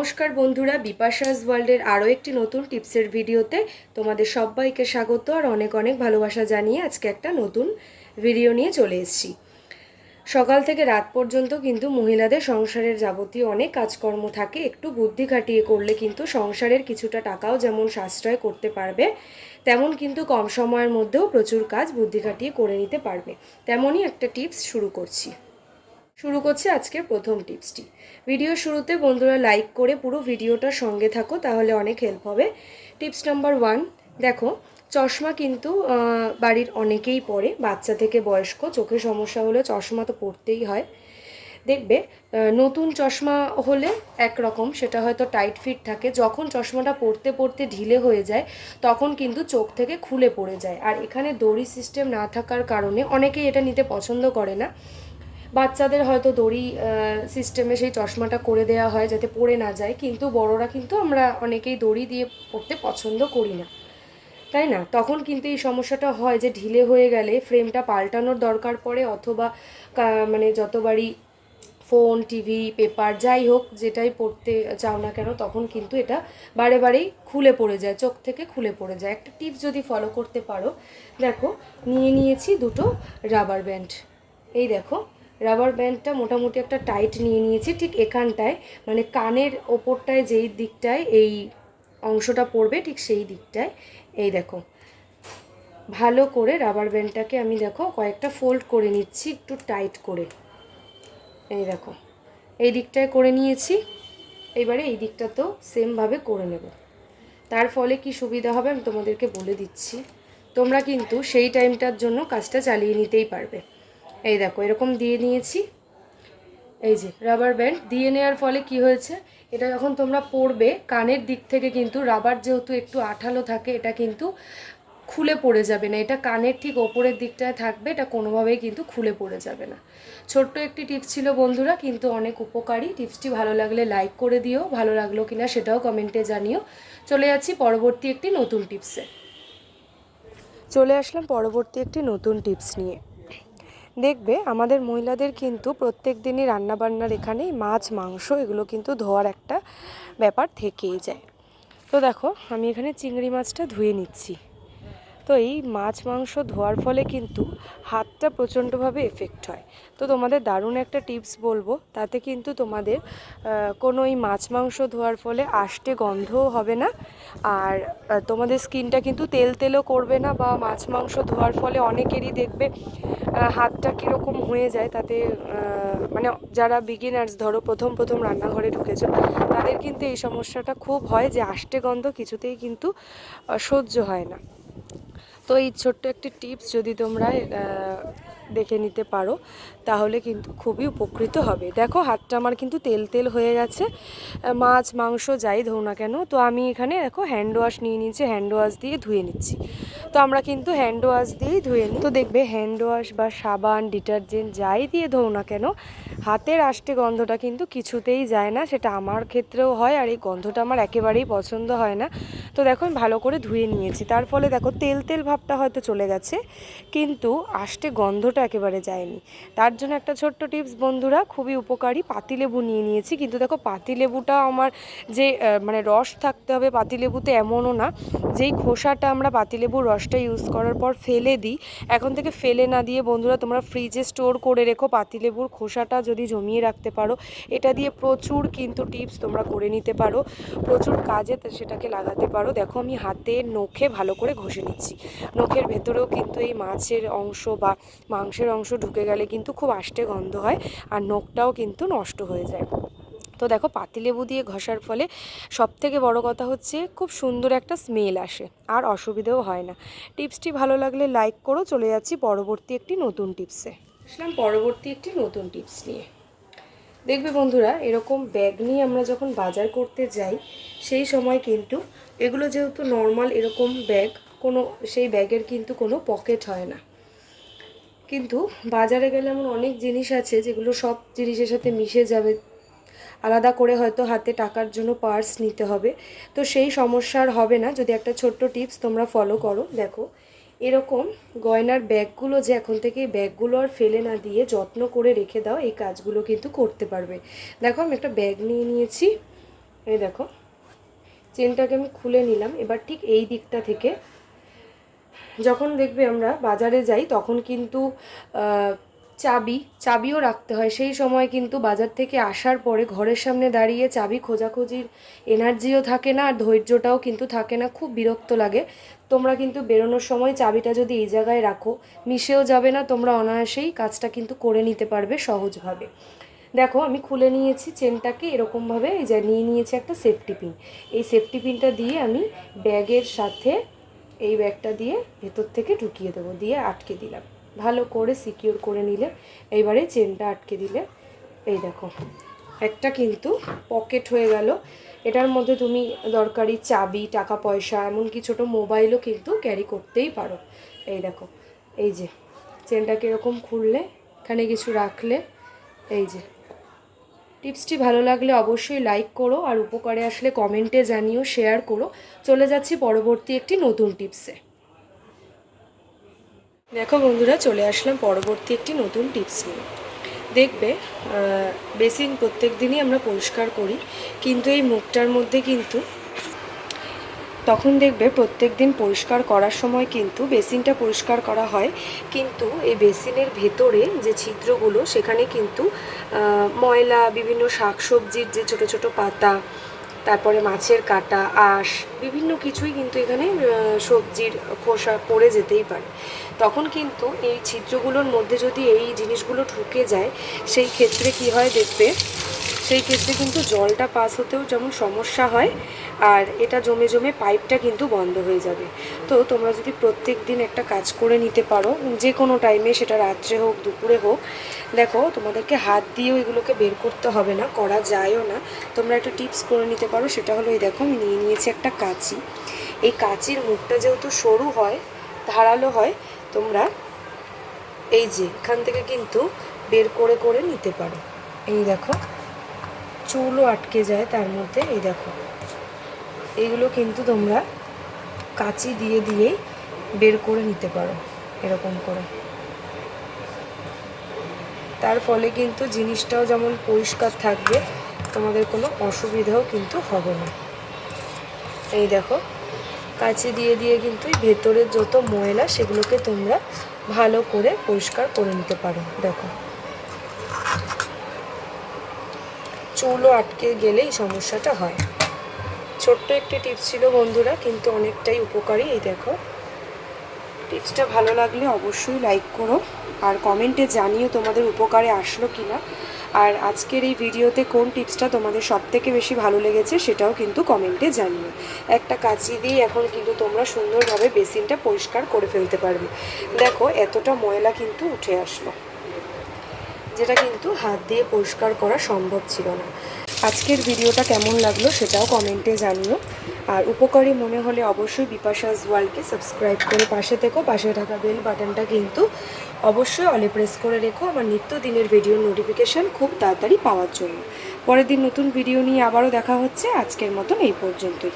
নমস্কার বন্ধুরা, বিপাশাস ওয়ার্ল্ডের আরও একটি নতুন টিপসের ভিডিওতে তোমাদের সবাইকে স্বাগত আর অনেক অনেক ভালোবাসা জানিয়ে আজকে একটা নতুন ভিডিও নিয়ে চলে এসেছি। সকাল থেকে রাত পর্যন্ত কিন্তু মহিলাদের সংসারের যাবতীয় অনেক কাজকর্ম থাকে, একটু বুদ্ধি খাটিয়ে করলে কিন্তু সংসারের কিছুটা টাকাও যেমন সাশ্রয় করতে পারবে, তেমন কিন্তু কম সময়ের মধ্যেও প্রচুর কাজ বুদ্ধি খাটিয়ে করে নিতে পারবে। তেমনই একটা টিপস শুরু করছি। শুরু করছি আজকের প্রথম টিপসটি। ভিডিও শুরুতে বন্ধুরা লাইক করে পুরো ভিডিওটার সঙ্গে থাকো, তাহলে অনেক হেল্প হবে। টিপস নাম্বার ওয়ান দেখো, চশমা কিন্তু বাড়ির অনেকেই পরে, বাচ্চা থেকে বয়স্ক চোখের সমস্যা হলে চশমা তো পরতেই হয়। দেখবে নতুন চশমা হলে একরকম, সেটা হয়তো টাইট ফিট থাকে, যখন চশমাটা পরতে পরতে ঢিলে হয়ে যায়, তখন কিন্তু চোখ থেকে খুলে পড়ে যায়। আর এখানে দড়ি সিস্টেম না থাকার কারণে অনেকেই এটা নিতে পছন্দ করে না। বাচ্চাদের হয়তো দড়ি সিস্টেমে সেই চশমাটা করে দেওয়া হয় যাতে পড়ে না যায়। কিন্তু বড়রা কিন্তু আমরা অনেকেই দড়ি দিয়ে পড়তে পছন্দ করি না। তাই না? তখন কিন্তু এই সমস্যাটা হয় যে ঢিলে হয়ে গেলে ফ্রেমটা পাল্টানোর দরকার পড়ে অথবা মানে যতবারই ফোন টিভি পেপার যাই হোক যেটাই পড়তে চাও না কেন তখন কিন্তু এটা বারে বারেই খুলে পড়ে যায়, চোখ থেকে খুলে পড়ে যায়। একটা টিপস যদি ফলো করতে পারো, দেখো নিয়ে নিয়েছি দুটো রাবার ব্যান্ড এই দেখো রাবার ব্যান্ডটা মোটামুটি একটা টাইট নিয়ে নিয়েছি, ঠিক এখানটায়। মানে কানের ওপরটায় যেই দিকটায় এই অংশটা পড়বে, ঠিক সেই দিকটায়। এই দেখো। ভালো করে রাবার ব্যান্ডটাকে আমি দেখো কয়েকটা ফোল্ড করে নিচ্ছি, একটু টাইট করে। এই দেখো। এই দিকটায় করে নিয়েছি। এবারে এই দিকটা তো সেমভাবে করে নেব। তার ফলে কি সুবিধা হবে আমি তোমাদেরকে বলে দিচ্ছি। তোমরা কিন্তু সেই টাইমটার জন্য কাজটা চালিয়ে নিতেই পারবে। এই দেখো, এরকম দিয়ে নিয়েছি। এই যে রাবার ব্যান্ড দিয়ে নেওয়ার ফলে কি হয়েছে? এটা যখন তোমরা পরবে, কানের দিক থেকে কিন্তু রাবার যেহেতু একটু আঠালো থাকে, এটা কিন্তু খুলে পড়ে যাবে না। এটা কানের ঠিক ওপরের দিকটায় থাকবে, এটা কোনোভাবেই কিন্তু খুলে পড়ে যাবে না। ছোট্ট একটি টিপস ছিল বন্ধুরা, কিন্তু অনেক উপকারী। টিপসটি ভালো লাগলে লাইক করে দিও, ভালো লাগল কিনা সেটাও কমেন্টে জানিও। চলে যাচ্ছি পরবর্তী একটি নতুন টিপসে। চলে আসলাম পরবর্তী একটি নতুন টিপস নিয়ে। দেখবে আমাদের মহিলাদের কিন্তু প্রত্যেক দিনই রান্নাবান্নার এখানে মাছ, মাংস এগুলো কিন্তু ধোয়ার একটা ব্যাপার থেকেই যায়। তো দেখো, আমি এখানে চিংড়ি মাছটা ধুয়ে নিচ্ছি। তো এই মাছ, মাংস ধোয়ার ফলে কিন্তু হাতটা প্রচণ্ডভাবে এফেক্ট হয়। তো তোমাদের দারুণ একটা টিপস বলব, তাতে কিন্তু তোমাদের কোনো এই মাছ, মাংস ধোয়ার ফলে আষ্টে গন্ধও হবে না। আর তোমাদের স্কিনটা কিন্তু তেল তেলও করবে না বা মাছ, মাংস ধোয়ার ফলে অনেকেরই দেখবে হাতটা কীরকম হয়ে যায়। তাতে মানে যারা বিগিনার্স ধরো প্রথম প্রথম রান্নাঘরে ঢুকেছো, তাদের কিন্তু এই সমস্যাটা খুব হয় যে আষ্টে গন্ধ কিছুতেই কিন্তু সহ্য হয় না। তো এই ছোট্ট একটি টিপস যদি তোমরা দেখে নিতে পারো, তাহলে কিন্তু খুবই উপকৃত হবে। দেখো, হাতটা আমার কিন্তু তেল তেল হয়ে গেছে। মাছ, মাংস যাই ধো না কেন, তো আমি এখানে দেখো হ্যান্ড ওয়াশ নিয়ে নিয়েছি হ্যান্ড ওয়াশ দিয়ে ধুয়ে নিচ্ছি। তো আমরা কিন্তু হ্যান্ড ওয়াশ দিয়েই ধুয়ে নিই। তো দেখবে হ্যান্ড ওয়াশ বা সাবান, ডিটারজেন্ট যাই দিয়ে ধোও না কেন, হাতের আষ্টে গন্ধটা কিন্তু কিছুতেই যায় না, সেটা আমার ক্ষেত্রেও হয় আর এই গন্ধটা আমার একেবারেই পছন্দ হয় না। তো দেখো, আমি ভালো করে ধুয়ে নিয়েছি। তার ফলে দেখো, তেল তেল ভাবটা হয়তো চলে গেছে, কিন্তু আষ্টে গন্ধটা একেবারে যায়নি। তার জন্য একটা ছোট্ট টিপস, বন্ধুরা, খুবই উপকারী। পাতিলেবু নিয়ে নিয়েছি, কিন্তু দেখো পাতিলেবুটা আমার যে মানে রস থাকতে হবে পাতিলেবুতে এমনও না। যেই খোসাটা আমরা পাতিলেবুর রসটা ইউজ করার পর ফেলে দিই, এখন থেকে ফেলে না দিয়ে, বন্ধুরা, তোমরা ফ্রিজে স্টোর করে রেখো পাতিলেবুর খোসাটা যদি জমিয়ে রাখতে পারো। এটা দিয়ে প্রচুর কিন্তু টিপস তোমরা করে নিতে পারো। প্রচুর কাজে সেটাকে লাগাতে পারো। দেখো, আমি হাতে নখে ভালো করে ঘষে নিচ্ছি। নখের ভেতরেও কিন্তু এই মাছের অংশ বা মাংসের অংশ ঢুকে গেলে কিন্তু খুব আষ্টে গন্ধ হয় আর নখটাও কিন্তু নষ্ট হয়ে যায়। তো দেখো পাতিলেবু দিয়ে ঘষার ফলে সব থেকে বড় কথা হচ্ছে খুব সুন্দর একটা স্মেল আসে, আর অসুবিধেও হয় না। টিপসটি ভালো লাগলে লাইক করো, চলে যাচ্ছি পরবর্তী একটি নতুন টিপসে। আসলাম পরবর্তী একটি নতুন টিপস নিয়ে। দেখবে বন্ধুরা, এরকম ব্যাগ নিয়ে আমরা যখন বাজার করতে যাই, সেই সময় কিন্তু এগুলো যেহেতু নর্মাল এরকম ব্যাগ, কোনো, সেই ব্যাগের কিন্তু কোনো পকেট হয় না। কিন্তু বাজারে গেলে এমন অনেক জিনিস আছে যেগুলো সব জিনিসের সাথে মিশে যাবে। আলাদা করে হয়তো হাতে টাকার জন্য পার্স নিতে হবে। তো সেই সমস্যা আর হবে না। যদি একটা ছোট্ট টিপস তোমরা ফলো করো, দেখো। এরকম গয়নার ব্যাগগুলো যে এখন থেকে ব্যাগগুলো আর ফেলে না দিয়ে যত্ন করে রেখে দাও, এই কাজগুলো কিন্তু করতে পারবে। দেখো, আমি একটা ব্যাগ নিয়ে নিয়েছি। এই দেখো চেনটাকে আমি খুলে নিলাম। এবার ঠিক এই দিকটা থেকে যখন দেখবে আমরা বাজারে যাই, তখন কিন্তু চাবি, চাবিও রাখতে হয়। সেই সময় কিন্তু বাজার থেকে আসার পরে ঘরের সামনে দাঁড়িয়ে চাবি খোঁজাখুঁজির এনার্জিও থাকে না, আর ধৈর্যটাও কিন্তু থাকে না। খুব বিরক্ত লাগে। তোমরা কিন্তু বেরোনোর সময় চাবিটা যদি এই জায়গায় রাখো, মিশেও যাবে না, তোমরা অনায়াসেই কাজটা কিন্তু করে নিতে পারবে সহজভাবে। দেখো, আমি খুলে নিয়েছি চেনটাকে, এরকমভাবে এই যে নিয়ে নিয়েছি একটা সেফটি পিন। এই সেফটি পিনটা দিয়ে আমি ব্যাগের সাথে এই ব্যাগটা দিয়ে ভেতর থেকে ঢুকিয়ে দেবো, দিয়ে আটকে দিলাম। ভালো করে সিকিউর করে নিলে এইবারে চেনটা আটকে দিলে, এই দেখো। একটা কিন্তু পকেট হয়ে গেল। এটার মধ্যে তুমি দরকারি চাবি, টাকা পয়সা, এমনকি ছোটো মোবাইলও কিন্তু ক্যারি করতেই পারো। এই দেখো, এই যে চেনটাকে এরকম খুললে, এখানে কিছু রাখলে, এই যে। টিপসটি ভালো লাগলে অবশ্যই লাইক করো আর উপকারে আসলে কমেন্টে জানিও শেয়ার করো। চলে যাচ্ছি পরবর্তী একটি নতুন টিপসে দেখো বন্ধুরা, চলে আসলাম পরবর্তী একটি নতুন টিপস নিয়ে। দেখবে বেসিন প্রত্যেক দিনই আমরা পরিষ্কার করি, কিন্তু এই মুখটার মধ্যে কিন্তু তখন দেখবে প্রত্যেক দিন পরিষ্কার করার সময় কিন্তু বেসিনটা পরিষ্কার করা হয়। কিন্তু এই বেসিনের ভেতরে যে ছিদ্রগুলো, সেখানে কিন্তু ময়লা, বিভিন্ন শাকসবজির যে ছোট ছোট পাতা, তারপরে মাছের কাটা, আঁশ, বিভিন্ন কিছুই কিন্তু এখানে সবজির খোসা পড়ে যেতেই পারে। তখন কিন্তু এই ছিদ্রগুলোর মধ্যে যদি এই জিনিসগুলো ঢুকে যায়, সেই ক্ষেত্রে কি হয় দেখবে সেই ক্ষেত্রে কিন্তু জলটা পাস হতেও যেমন সমস্যা হয়, আর এটা জমে জমে পাইপটা কিন্তু বন্ধ হয়ে যাবে। তো তোমরা যদি প্রত্যেক দিন একটা কাজ করে নিতে পারো, যে কোনো টাইমে সেটা রাত্রে হোক, দুপুরে হোক, দেখো তোমাদেরকে হাত দিয়েও এগুলোকে বের করতে হবে না, করা যায়ও না। তোমরা একটা টিপস করে নিতে পারো, সেটা হলো এই দেখো, আমি নিয়ে নিয়েছি একটা কাঁচি। এই কাঁচির মুখটা যেহেতু সরু হয়, ধারালো হয়, তোমরা এই যে এখান থেকে কিন্তু বের করে করে নিতে পারো। এই দেখো চুলও আটকে যায় তার মধ্যে, এই দেখো। এইগুলো কিন্তু তোমরা কাঁচি দিয়ে দিয়েই বের করে নিতে পারো, এরকম করে। তার ফলে কিন্তু জিনিসটাও যেমন পরিষ্কার থাকবে, তোমাদের কোনো অসুবিধাও কিন্তু হবে না। এই দেখো, কাঁচি দিয়ে দিয়ে কিন্তু ভেতরের যত ময়লা, সেগুলোকে তোমরা ভালো করে পরিষ্কার করে নিতে পারো, দেখো। চুলও আটকে গেলে এই সমস্যাটা হয়। ছোট্ট একটি টিপস ছিল বন্ধুরা, কিন্তু অনেকটাই উপকারী, এই দেখো। টিপসটা ভালো লাগলে অবশ্যই লাইক করো আর কমেন্টে জানিও তোমাদের উপকারে আসলো কি না আর আজকের এই ভিডিওতে কোন টিপসটা তোমাদের সব থেকে বেশি ভালো লেগেছে সেটাও কিন্তু কমেন্টে জানিও। একটা কাঁচি দিয়ে এখন কিন্তু তোমরা সুন্দরভাবে বেসিনটা পরিষ্কার করে ফেলতে পারবে। দেখো, এতটা ময়লা কিন্তু উঠে আসলো। যেটা কিন্তু হাত দিয়ে পরিষ্কার করা সম্ভব ছিল না। আজকের ভিডিওটা কেমন লাগল সেটাও কমেন্টে জানিও। আর উপকারী মনে হলে অবশ্যই বিপাশাস ওয়ার্ল্ডকে সাবস্ক্রাইব করে পাশে থেকো। পাশে থাকা বেল বাটনটা কিন্তু অবশ্যই অলে প্রেস করে রেখো। আমার নিত্য দিনের ভিডিও নোটিফিকেশান খুব তাড়াতাড়ি পাওয়ার জন্য। পরের দিন নতুন ভিডিও নিয়ে আবারও দেখা হচ্ছে। আজকের মতন এই পর্যন্তই।